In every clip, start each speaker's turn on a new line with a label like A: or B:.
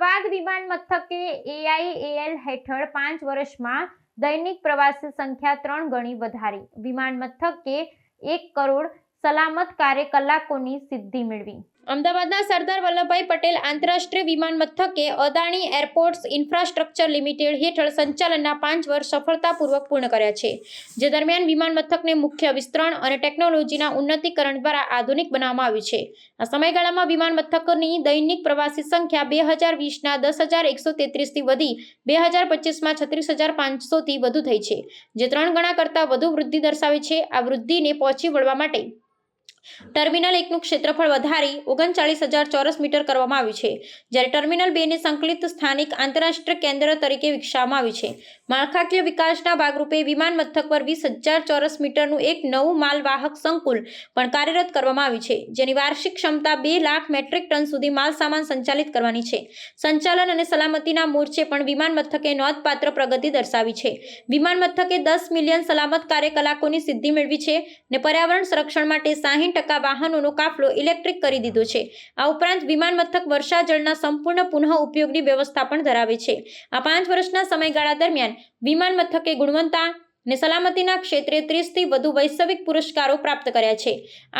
A: અમદાવાદ વિમાન મથકે એઆઈએએલ હેઠળ પાંચ વર્ષમાં દૈનિક પ્રવાસી સંખ્યા ત્રણ ગણી વધારી. વિમાન મથકે એક કરોડ સલામત કાર્ય કલાકોની સિદ્ધિ મેળવી. અમદાવાદના સરદાર વલ્લભભાઈ પટેલ આંતરરાષ્ટ્રીય વિમાન મથકે અદાણી એરપોર્ટ્સ ઇન્ફ્રાસ્ટ્રક્ચર લિમિટેડ હેઠળ સંચાલનના પાંચ વર્ષ સફળતાપૂર્વક પૂર્ણ કર્યા છે, જે દરમિયાન વિમાન મથકને મુખ્ય વિસ્તરણ અને ટેકનોલોજીના ઉન્નતીકરણ દ્વારા આધુનિક બનાવવામાં આવ્યું છે. આ સમયગાળામાં વિમાન મથકની દૈનિક પ્રવાસી સંખ્યા બે હજાર વીસના દસ હજાર એકસો તેત્રીસથી વધી બે હજાર પચીસમાં છત્રીસ હજાર પાંચસોથી વધુ થઈ છે, જે ત્રણ ગણા કરતાં વધુ વૃદ્ધિ દર્શાવે છે. આ વૃદ્ધિને પહોંચી વળવા માટે ટર્મિનલ એકનું ક્ષેત્રફળ વધારી ઓગણચાળીસ હજાર ચોરસ મીટર કરવામાં આવ્યું છે, જ્યારે ટર્મિનલ બેને સંકલિત સ્થાનિક આંતરરાષ્ટ્રીય કેન્દ્ર તરીકે વિકસાવવામાં આવ્યું છે. માળખાકીય વિકાસના ભાગરૂપે વિમાન મથક પર વીસ હજાર ચોરસ મીટરનું એક નવું માલવાહક સંકુલ પણ કાર્યરત કરવામાં આવ્યું છે, જેની વાર્ષિક ક્ષમતા બે લાખ મેટ્રિક ટન સુધી માલ સામાન સંચાલિત કરવાની છે. સંચાલન અને સલામતીના મોરચે પણ વિમાન મથકે નોંધપાત્ર પ્રગતિ દર્શાવી છે. વિમાન મથકે દસ મિલિયન સલામત કાર્યકલાકોની સિદ્ધિ મેળવી છે અને પર્યાવરણ સંરક્ષણ માટે સાહીઠ ટકા વાહનોનો કાફલો ઇલેક્ટ્રિક કરી દીધો છે. આ ઉપરાંત વિમાન મથક વર્ષા જળના સંપૂર્ણ પુનઃ ઉપયોગની વ્યવસ્થા પણ ધરાવે છે. આ પાંચ વર્ષના સમયગાળા દરમિયાન વિમાન મથકે ગુણવત્તા ને સલામતીના ક્ષેત્રે ત્રીસથી વધુ વૈશ્વિક પુરસ્કારો પ્રાપ્ત કર્યા છે.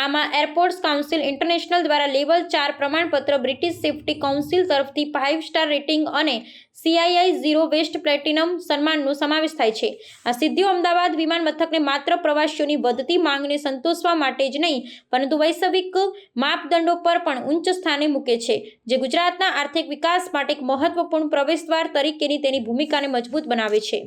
A: આમાં એરપોર્ટ્સ કાઉન્સિલ ઇન્ટરનેશનલ દ્વારા લેવલ ચાર પ્રમાણપત્ર, બ્રિટિશ સેફ્ટી કાઉન્સિલ તરફથી ફાઇવ સ્ટાર રેટિંગ અને સીઆઈઆઈ ઝીરો વેસ્ટ પ્લેટિનમ સન્માનનો સમાવેશ થાય છે. આ સિદ્ધિઓ અમદાવાદ વિમાન મથકને માત્ર પ્રવાસીઓની વધતી માંગને સંતોષવા માટે જ નહીં, પરંતુ વૈશ્વિક માપદંડો પર પણ ઉચ્ચ સ્થાને મૂકે છે, જે ગુજરાતના આર્થિક વિકાસ માટે એક મહત્વપૂર્ણ પ્રવેશદ્વાર તરીકેની તેની ભૂમિકાને મજબૂત બનાવે છે.